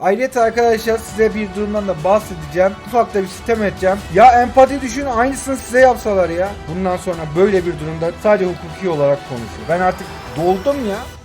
Ayrıca arkadaşlar size bir durumdan da bahsedeceğim. Ufak da bir sistem edeceğim. Ya empati düşün aynısını size yapsalar ya. Bundan sonra böyle bir durumda sadece hukuki olarak konuşuyor. Ben artık doldum ya.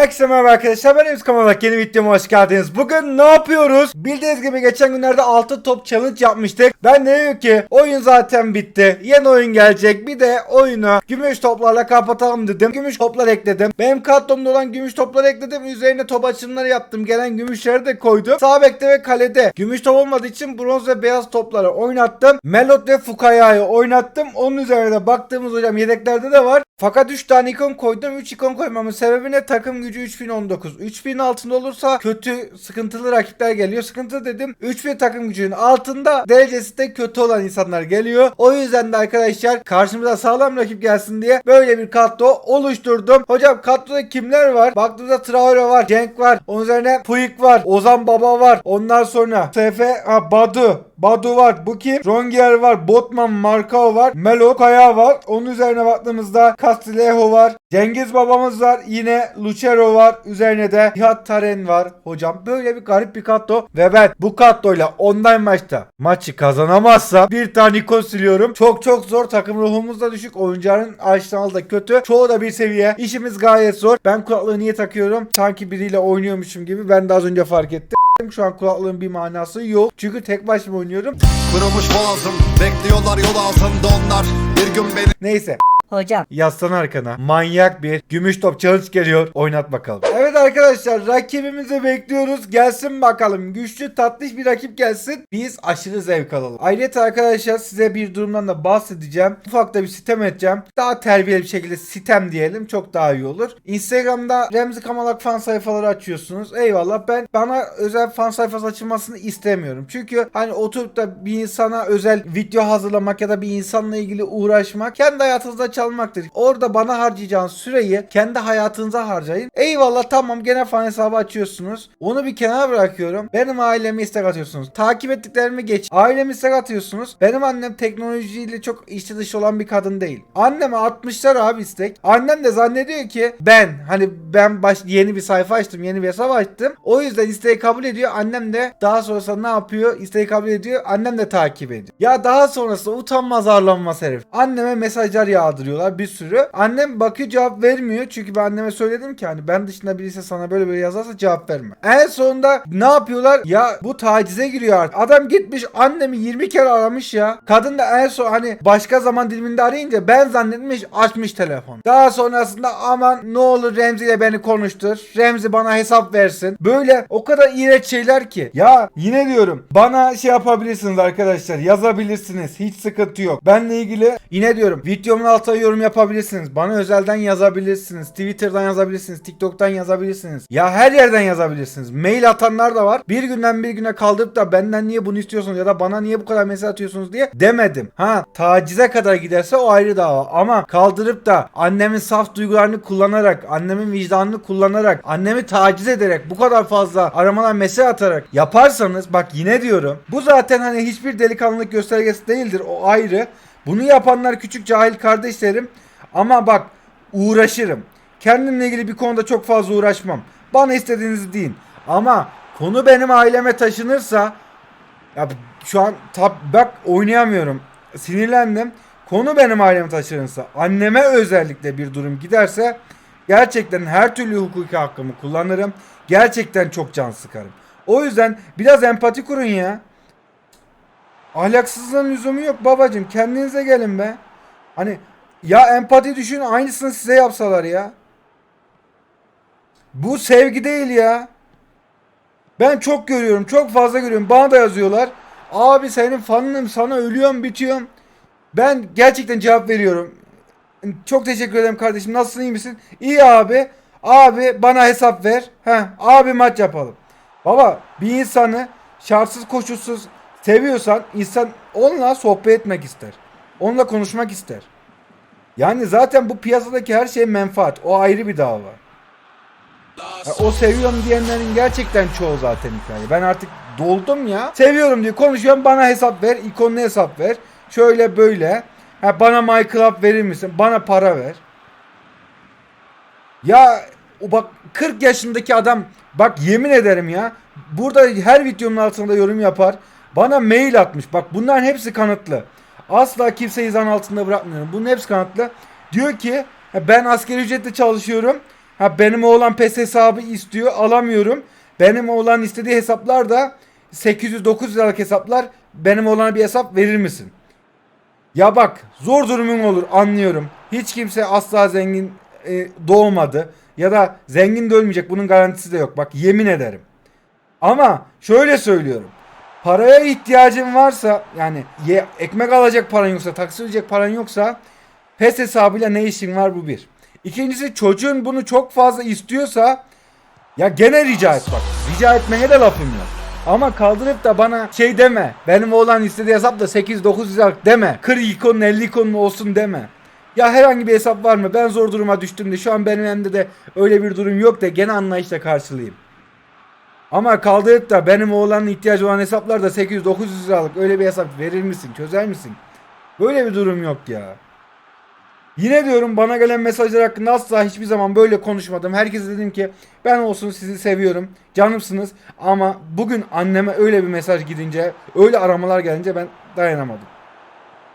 Herkese merhaba arkadaşlar ben Emz Kamalak yeni videoma hoş geldiniz. Bugün ne yapıyoruz? Bildiğiniz gibi geçen günlerde 6 top challenge yapmıştık. Ben de diyor ki oyun zaten bitti. Yeni oyun gelecek. Bir de oyunu gümüş toplarla kapatalım dedim. Gümüş toplar ekledim. Benim kartımda olan gümüş topları ekledim. Üzerine top açımları yaptım. Gelen gümüşleri de koydum. Sağ bekte ve kalede. Gümüş top olmadığı için bronz ve beyaz topları oynattım. Melot ve Fukaya'yı oynattım. Onun üzerine baktığımız hocam yedeklerde de var. Fakat 3 tane ikon koydum. 3 ikon koymamın sebebi ne? Takım gücü 3019. 3000 altında olursa kötü sıkıntılı rakipler geliyor. Sıkıntı dedim. 3000 takım gücünün altında derecesi de kötü olan insanlar geliyor. O yüzden de arkadaşlar karşımıza sağlam rakip gelsin diye böyle bir kadro oluşturdum. Hocam kadroda kimler var? Baktığımızda Traore var. Cenk var. Onun üzerine Puig var. Ozan Baba var. Ondan sonra Sefe ha, Badu. Badu var. Bu kim? Rongier var. Botman Markao var. Melo Kaya var. Onun üzerine baktığımızda Castillejo var. Cengiz babamız var. Yine Lucero var. Üzerine de Nihat Taren var. Hocam böyle bir garip bir kadro. Ve ben bu kadroyla online maçta maçı kazanamazsam bir tane ikon siliyorum. Çok çok zor. Takım ruhumuz da düşük. Oyuncuların arsenal da kötü. Çoğu da bir seviye. İşimiz gayet zor. Ben kulaklığı niye takıyorum? Sanki biriyle oynuyormuşum gibi. Ben de az önce fark ettim. Şu an kulaklığın bir manası yok. Çünkü tek başıma oynuyorum. Kırılmış boğazım Bekliyorlar yol altında onlar Bir gün beni Neyse. Hocam Yaslan arkana. Manyak bir gümüş top challenge geliyor. Oynat bakalım. Evet arkadaşlar rakibimizi bekliyoruz. Gelsin bakalım. Güçlü tatlış bir rakip gelsin. Biz aşırı zevk alalım. Ayrıca arkadaşlar size bir durumdan da bahsedeceğim. Ufak da bir sitem edeceğim. Daha terbiyeli bir şekilde sitem diyelim. Çok daha iyi olur. Instagram'da Remzi Kamalak fan sayfaları açıyorsunuz. Eyvallah. Ben bana özel fan sayfası açılmasını istemiyorum. Çünkü hani oturup da bir insana özel video hazırlamak ya da bir insanla ilgili uğraşmak kendi hayatınızda çalmaktır. Orada bana harcayacağınız süreyi kendi hayatınıza harcayın. Eyvallah tamam gene fan hesabı açıyorsunuz. Onu bir kenara bırakıyorum. Benim ailemi istek atıyorsunuz. Takip ettiklerimi geç. Ailemi istek atıyorsunuz. Benim annem teknolojiyle çok içi dışı olan bir kadın değil. Anneme atmışlar abi istek. Annem de zannediyor ki ben hani ben baş, yeni bir sayfa açtım. Yeni bir hesap açtım. O yüzden isteği kabul ediyor. Annem de daha sonrasında ne yapıyor? İsteği kabul ediyor. Annem de takip ediyor. Ya daha sonrasında utanmaz arlanmaz herif. Anneme mesajlar yağdırıyorlar bir sürü. Annem bakıyor cevap vermiyor. Çünkü ben anneme söyledim ki hani ben dışında birisi sana böyle böyle yazarsa cevap verme. En sonunda ne yapıyorlar? Ya bu tacize giriyor artık. Adam gitmiş annemi 20 kere aramış ya. Kadın da en son hani başka zaman diliminde arayınca ben zannetmiş açmış telefon. Daha sonrasında aman ne olur Remzi ile beni konuştur. Remzi bana hesap versin. Böyle o kadar iğrenç şeyler ki. Ya yine diyorum bana şey yapabilirsiniz arkadaşlar yazabilirsiniz. Hiç sıkıntı yok. Benle ilgili yine diyorum videomun altına yorum yapabilirsiniz. Bana özelden yazabilirsiniz. Twitter'dan yazabilirsiniz. TikTok'tan yazabilirsiniz. Ya her yerden yazabilirsiniz. Mail atanlar da var. Bir günden bir güne kaldırıp da benden niye bunu istiyorsunuz ya da bana niye bu kadar mesaj atıyorsunuz diye demedim. Ha tacize kadar giderse o ayrı dava. Ama kaldırıp da annemin saf duygularını kullanarak, annemin vicdanını kullanarak, annemi taciz ederek bu kadar fazla aramalar mesaj atarak yaparsanız bak yine diyorum. Bu zaten hani hiçbir delikanlılık göstergesi değildir. O ayrı. Bunu yapanlar küçük cahil kardeşlerim. Ama bak uğraşırım. Kendimle ilgili bir konuda çok fazla uğraşmam. Bana istediğinizi deyin. Ama konu benim aileme taşınırsa ya şu an tab bak oynayamıyorum. Sinirlendim. Konu benim aileme taşınırsa, anneme özellikle bir durum giderse gerçekten her türlü hukuki hakkımı kullanırım. Gerçekten çok can sıkarım. O yüzden biraz empati kurun ya. Ahlaksızlığın lüzumu yok babacım. Kendinize gelin be. Hani ya empati düşün aynısını size yapsalar ya. Bu sevgi değil ya. Ben çok görüyorum. Çok fazla görüyorum. Bana da yazıyorlar. Abi senin fanınım sana ölüyorum bitiyorum. Ben gerçekten cevap veriyorum. Çok teşekkür ederim kardeşim. Nasılsın iyi misin? İyi abi. Abi bana hesap ver. Heh, abi maç yapalım. Baba bir insanı şartsız koşulsuz seviyorsan insan onunla sohbet etmek ister. Onunla konuşmak ister. Yani zaten bu piyasadaki her şey menfaat. O ayrı bir dava. Ya o seviyorum diyenlerin gerçekten çoğu zaten hikaye. Ben artık doldum ya. Seviyorum diye konuşuyorum bana hesap ver. ikonlu hesap ver. Şöyle böyle. Ha, bana My Club verir misin? Bana para ver. Ya o bak 40 yaşındaki adam Bak yemin ederim ya. Burada her videomun altında yorum yapar. Bana mail atmış. Bak bunların hepsi kanıtlı. Asla kimseyi zan altında bırakmıyorum. Bunun hepsi kanıtlı. Diyor ki "Ha, ben asgari ücretle çalışıyorum. Ha benim oğlan PES hesabı istiyor alamıyorum. Benim oğlan istediği hesaplar da 800-900 liralık hesaplar. Benim oğlana bir hesap verir misin? Ya bak zor durumun olur anlıyorum. Hiç kimse asla zengin e, doğmadı. Ya da zengin de ölmeyecek bunun garantisi de yok. Bak yemin ederim. Ama şöyle söylüyorum. Paraya ihtiyacın varsa yani ye, ekmek alacak paran yoksa taksi ödeyecek paran yoksa PES hesabıyla ne işin var bu bir. İkincisi çocuğun bunu çok fazla istiyorsa ya gene rica et bak. Rica etmeye de lafım yok. Ama kaldırıp da bana şey deme. Benim oğlan istediği hesap da 8-9 liralık deme. 40 ikonun 50 ikonun olsun deme. Ya herhangi bir hesap var mı? Ben zor duruma düştüm de şu an benim elimde de öyle bir durum yok da gene anlayışla karşılayayım. Ama kaldırıp da benim oğlanın ihtiyacı olan hesaplar da 800-900 liralık öyle bir hesap verir misin? Çözer misin? Böyle bir durum yok ya. Yine diyorum bana gelen mesajlar hakkında asla hiçbir zaman böyle konuşmadım. Herkese dedim ki ben olsun sizi seviyorum. Canımsınız. Ama bugün anneme öyle bir mesaj gidince, öyle aramalar gelince ben dayanamadım.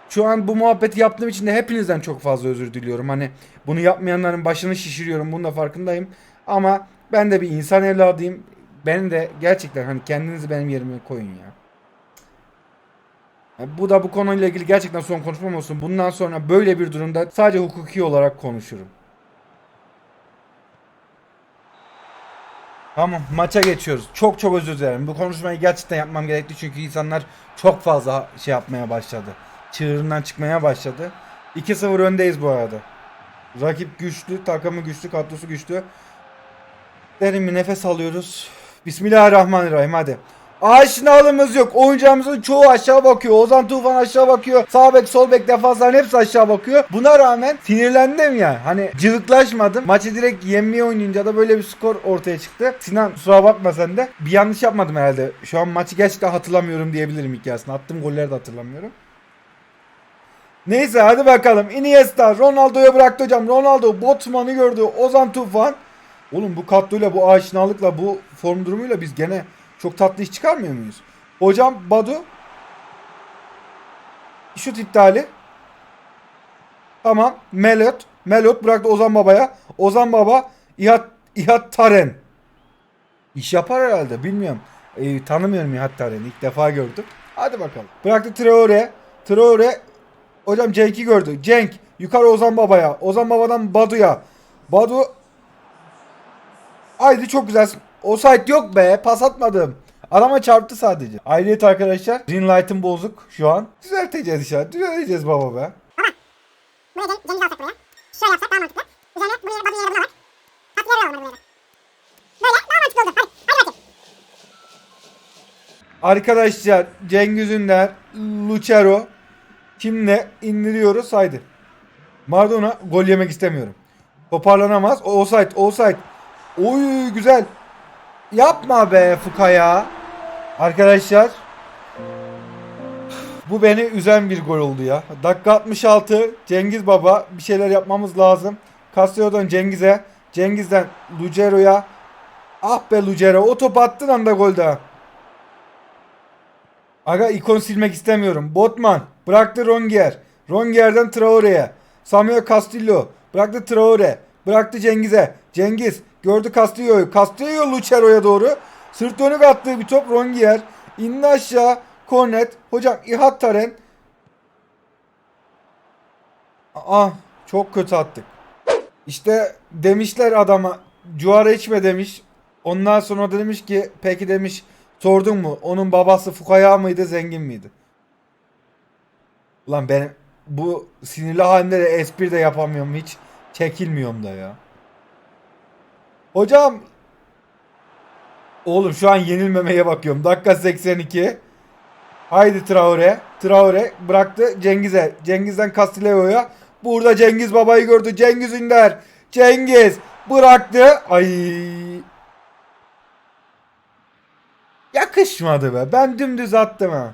Şu an bu muhabbeti yaptığım için de hepinizden çok fazla özür diliyorum. Hani bunu yapmayanların başını şişiriyorum. Bunun da farkındayım. Ama ben de bir insan evladıyım. Ben de gerçekten hani kendinizi benim yerime koyun ya. Bu da bu konuyla ilgili gerçekten son konuşmam olsun. Bundan sonra böyle bir durumda sadece hukuki olarak konuşurum. Tamam maça geçiyoruz. Çok çok özür dilerim. Bu konuşmayı gerçekten yapmam gerekti çünkü insanlar çok fazla şey yapmaya başladı. Çığırından çıkmaya başladı. 2-0 öndeyiz bu arada. Rakip güçlü, takımı güçlü, kadrosu güçlü. Derin bir nefes alıyoruz. Bismillahirrahmanirrahim hadi. Aşinalığımız yok. Oyuncağımızın çoğu aşağı bakıyor. Ozan Tufan aşağı bakıyor. Sağ bek, sol bek defansların hepsi aşağı bakıyor. Buna rağmen sinirlendim ya. Hani cıvıklaşmadım. Maçı direkt yenmeye oynayınca da böyle bir skor ortaya çıktı. Sinan kusura bakma sen de. Bir yanlış yapmadım herhalde. Şu an maçı gerçekten hatırlamıyorum diyebilirim hikayesini. Attığım golleri de hatırlamıyorum. Neyse hadi bakalım. Iniesta Ronaldo'ya bıraktı hocam. Ronaldo Botman'ı gördü. Ozan Tufan. Oğlum bu kadroyla bu aşinalıkla bu form durumuyla biz gene çok tatlı iş çıkarmıyor muyuz? Hocam Badu şut iptali. Tamam. Melot. Melot bıraktı Ozan Baba'ya. Ozan Baba İhat, İhat Taren. İş yapar herhalde bilmiyorum. Ee, tanımıyorum İhat Taren'i. İlk defa gördüm. Hadi bakalım. Bıraktı Traore. Traore Hocam Cenk'i gördü. Cenk yukarı Ozan Baba'ya. Ozan Baba'dan Badu'ya. Badu Haydi çok güzel. Offside yok be. Pas atmadım. Adama çarptı sadece. Ayrıyet arkadaşlar. Green light'ın bozuk şu an. Düzelteceğiz inşallah. Düzelteceğiz baba be. Buraya Cengiz Cengiz alsak buraya. Şöyle yapsak daha mantıklı. Üzerine bu yere bakın yere buna. Tatlı yere alalım buraya. Böyle daha mantıklı oldu. Hadi. Hadi bakayım. Arkadaşlar Cengiz Ünder, Lucero kimle indiriyoruz haydi. Maradona gol yemek istemiyorum. Toparlanamaz. O offside, offside. Oy güzel. Yapma be Fukaya. Arkadaşlar bu beni üzen bir gol oldu ya. Dakika 66 Cengiz Baba bir şeyler yapmamız lazım. Castillo'dan Cengiz'e, Cengiz'den Lucero'ya. Ah be Lucero o top attın anda gol daha. Aga ikon silmek istemiyorum. Botman bıraktı Rongier. Rongier'den Traore'ye. Samuel Castillo bıraktı Traore. Bıraktı Cengiz'e. Cengiz gördü Castillo'yu. Castillo Lucero'ya doğru. Sırt dönük attığı bir top Rongier. İndi aşağı. Kornet. Hocam İhat Taren. Ah çok kötü attık. İşte demişler adama Cuara içme demiş. Ondan sonra da demiş ki peki demiş sordun mu onun babası fukaya mıydı zengin miydi? Ulan ben bu sinirli halimde de espri de yapamıyorum hiç. Çekilmiyorum da ya. Hocam Oğlum şu an yenilmemeye bakıyorum. Dakika 82. Haydi Traore. Traore bıraktı Cengiz'e. Cengiz'den Castillejo'ya. Burada Cengiz babayı gördü. Cengiz Ünder. Cengiz bıraktı. Ay. Yakışmadı be. Ben dümdüz attım ha.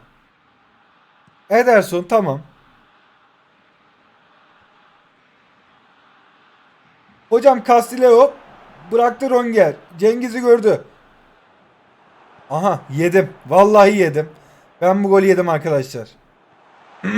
Ederson tamam. Hocam Castillejo bıraktı Ronger. Cengiz'i gördü. Aha yedim. Vallahi yedim. Ben bu golü yedim arkadaşlar.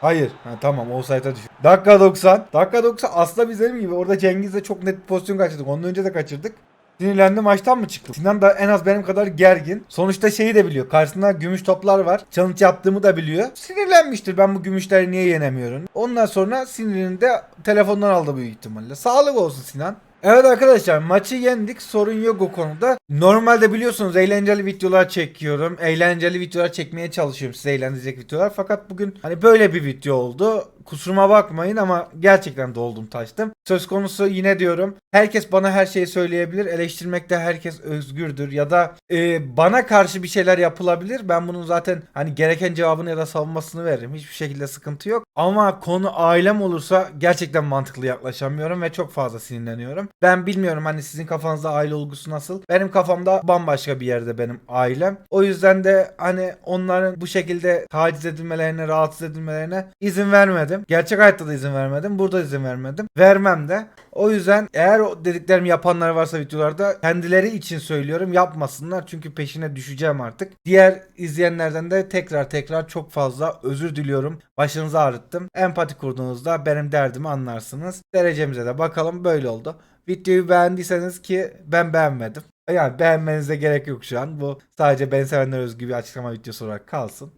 Hayır. Ha, tamam offside'a düştü. Dakika 90. Dakika 90 aslında biz gibi orada Cengiz'le çok net pozisyon kaçırdık. Ondan önce de kaçırdık. Sinirlendi maçtan mı çıktı? Sinan da en az benim kadar gergin. Sonuçta şeyi de biliyor. Karşısında gümüş toplar var. Challenge yaptığımı da biliyor. Sinirlenmiştir. Ben bu gümüşleri niye yenemiyorum? Ondan sonra sinirini de telefondan aldı büyük ihtimalle. Sağlık olsun Sinan. Evet arkadaşlar maçı yendik sorun yok o konuda. Normalde biliyorsunuz eğlenceli videolar çekiyorum. Eğlenceli videolar çekmeye çalışıyorum size eğlendirecek videolar. Fakat bugün hani böyle bir video oldu. Kusuruma bakmayın ama gerçekten doldum taştım. Söz konusu yine diyorum. Herkes bana her şeyi söyleyebilir. Eleştirmekte herkes özgürdür. Ya da e, bana karşı bir şeyler yapılabilir. Ben bunun zaten hani gereken cevabını ya da savunmasını veririm. Hiçbir şekilde sıkıntı yok. Ama konu ailem olursa gerçekten mantıklı yaklaşamıyorum ve çok fazla sinirleniyorum. Ben bilmiyorum hani sizin kafanızda aile olgusu nasıl. Benim kafamda bambaşka bir yerde benim ailem. O yüzden de hani onların bu şekilde taciz edilmelerine, rahatsız edilmelerine izin vermedim. Gerçek hayatta da izin vermedim. Burada izin vermedim. Vermem de. O yüzden eğer o dediklerimi yapanlar varsa videolarda kendileri için söylüyorum yapmasınlar çünkü peşine düşeceğim artık. Diğer izleyenlerden de tekrar tekrar çok fazla özür diliyorum. Başınızı ağrıttım. Empati kurduğunuzda benim derdimi anlarsınız. Derecemize de bakalım böyle oldu. Videoyu beğendiyseniz ki ben beğenmedim. Yani beğenmenize gerek yok şu an. Bu sadece beni sevenler özgü bir açıklama videosu olarak kalsın.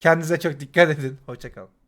Kendinize çok dikkat edin. Hoşçakalın.